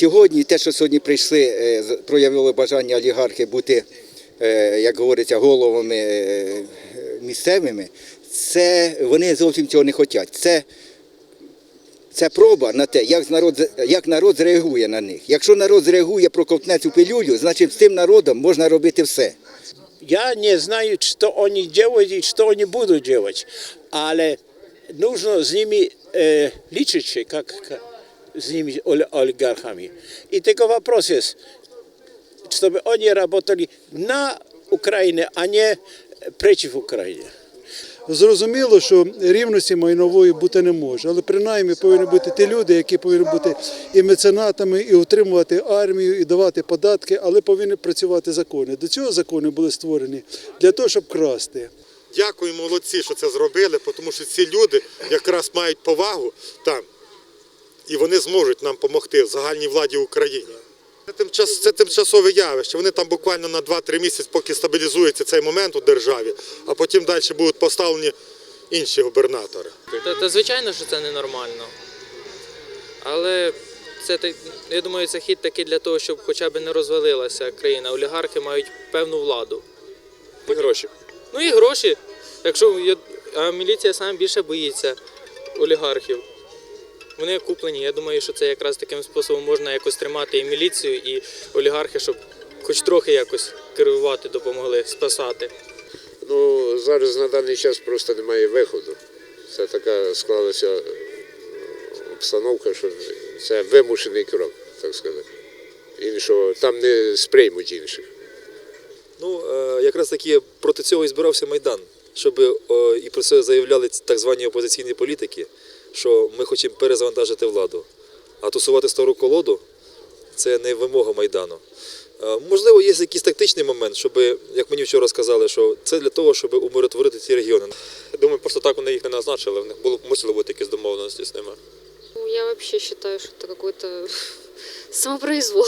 Сьогодні те, що сьогодні прийшли, е, проявили бажання олігархи бути, е, як говориться, головами е, місцевими, це вони зовсім цього не хочуть. Це, це проба на те, як народ, як народ зреагує на них. Якщо народ зреагує, проковтне цю пилюлю, значить з тим народом можна робити все. Я не знаю, что они делают и что они будут делать, але нужно с ними э, лечить, как, с ними олигархами. И такой вопрос есть, чтобы они работали на Украине, а не против Украины. Зрозуміло, що рівності майнової бути не може, але принаймні повинні бути ті люди, які повинні бути і меценатами, і утримувати армію, і давати податки, але повинні працювати закони. До цього закони були створені для того, щоб красти. Дякую, молодці, що це зробили, тому що ці люди якраз мають повагу там, і вони зможуть нам допомогти в загальній владі України. Це, тимчас, це тимчасове явище. Вони там буквально на 2-3 місяці, поки стабілізується цей момент у державі, а потім далі будуть поставлені інші губернатори. Та, та звичайно, що це ненормально. Але це я думаю, це хід такий для того, щоб хоча б не розвалилася країна. Олігархи мають певну владу. І гроші. Ну і гроші. Якщо я- а міліція саме більше боїться олігархів. Вони куплені. Я думаю, що це якраз таким способом можна якось тримати і міліцію, і олігархи, щоб хоч трохи якось керувати допомогли, спасати. Ну, зараз на даний час просто немає виходу. Це така склалася обстановка, що це вимушений крок, так сказати. Іншого там не сприймуть інших. Ну, е, якраз таки проти цього і збирався Майдан, щоб е, і про це заявляли так звані опозиційні політики, що ми хочемо перезавантажити владу. А тусувати стару колоду це не вимога Майдану. Е, Можливо, є якийсь тактичний момент, щоб, як мені вчора сказали, що це для того, щоб умиротворити ці регіони. Я думаю, просто так вони їх не назначили. В них було мусили бути якісь домовленості з ними. Ну, я вообще считаю, что это какой-то самопроизвол.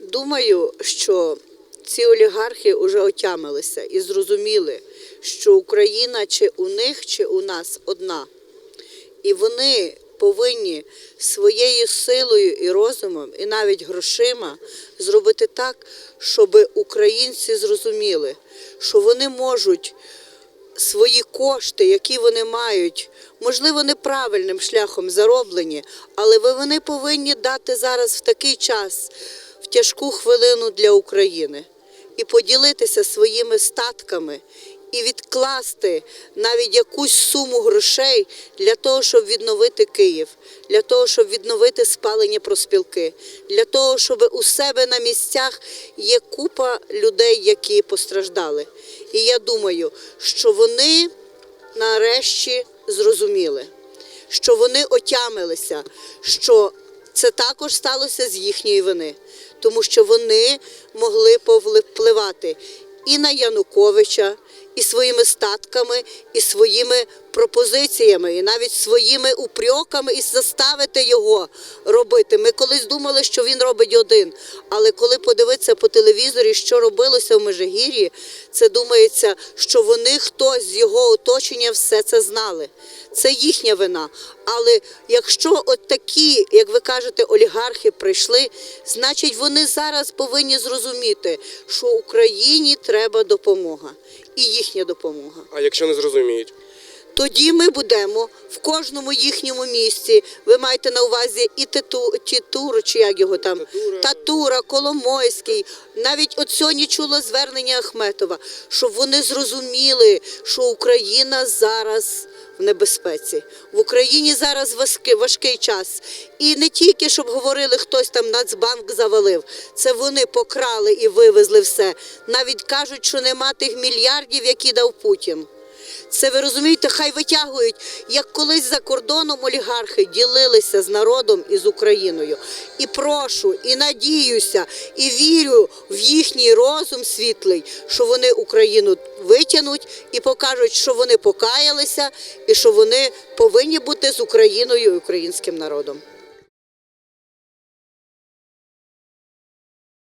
Думаю, що ці олігархи вже отямилися і зрозуміли, що Україна чи у них, чи у нас одна. І вони повинні своєю силою і розумом, і навіть грошима зробити так, щоб українці зрозуміли, що вони можуть свої кошти, які вони мають, можливо, неправильним шляхом зароблені, але вони повинні дати зараз в такий час, в тяжку хвилину для України і поділитися своїми статками. І відкласти навіть якусь суму грошей для того, щоб відновити Київ, для того, щоб відновити спалення проспілки, для того, щоб у себе на місцях є купа людей, які постраждали. І я думаю, що вони нарешті зрозуміли, що вони отямилися, що це також сталося з їхньої вини, тому що вони могли повпливати і на Януковича, і своїми статками, і своїми пропозиціями, і навіть своїми упреками, і заставити його робити. Ми колись думали, що він робить один. Але коли подивитися по телевізорі, що робилося в Межигір'ї, це думається, що вони хтось з його оточення все це знали. Це їхня вина. Але якщо от такі, як ви кажете, олігархи прийшли, значить вони зараз повинні зрозуміти, що Україні треба допомога і їхня допомога. А якщо не зрозуміють? Тоді ми будемо в кожному їхньому місці. Ви маєте на увазі і Титу, Тітуру, чи як його там Татура, Коломойський. Навіть от сьогодні чула звернення Ахметова, щоб вони зрозуміли, що Україна зараз в небезпеці. В Україні зараз важкий, важкий час. І не тільки щоб говорили, хтось там Нацбанк завалив. Це вони покрали і вивезли все. Навіть кажуть, що нема тих мільярдів, які дав Путін. Це ви розумієте, хай витягують, як колись за кордоном олігархи ділилися з народом і з Україною. І прошу, і надіюся, і вірю в їхній розум світлий, що вони Україну витягнуть і покажуть, що вони покаялися, і що вони повинні бути з Україною і українським народом.